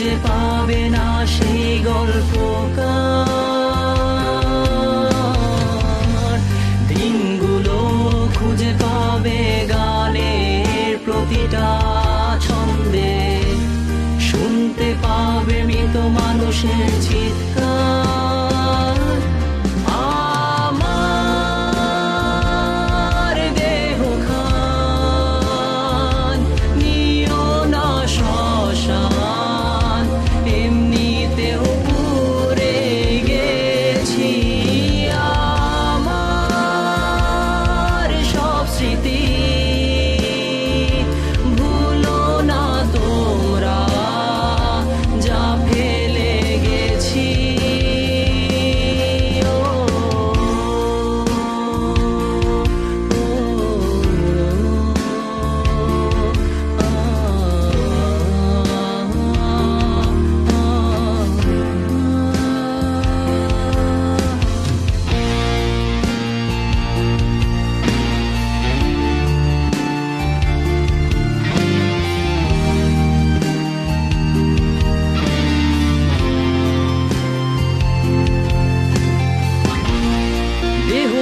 খুঁজে পাবে না সেই গল্পকার। দিনগুলো খুঁজে পাবে গানের প্রতিটা ছন্দে। শুনতে পাবে মৃত মানুষের চিৎকার।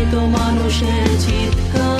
মৃত মানুষের চিৎকার।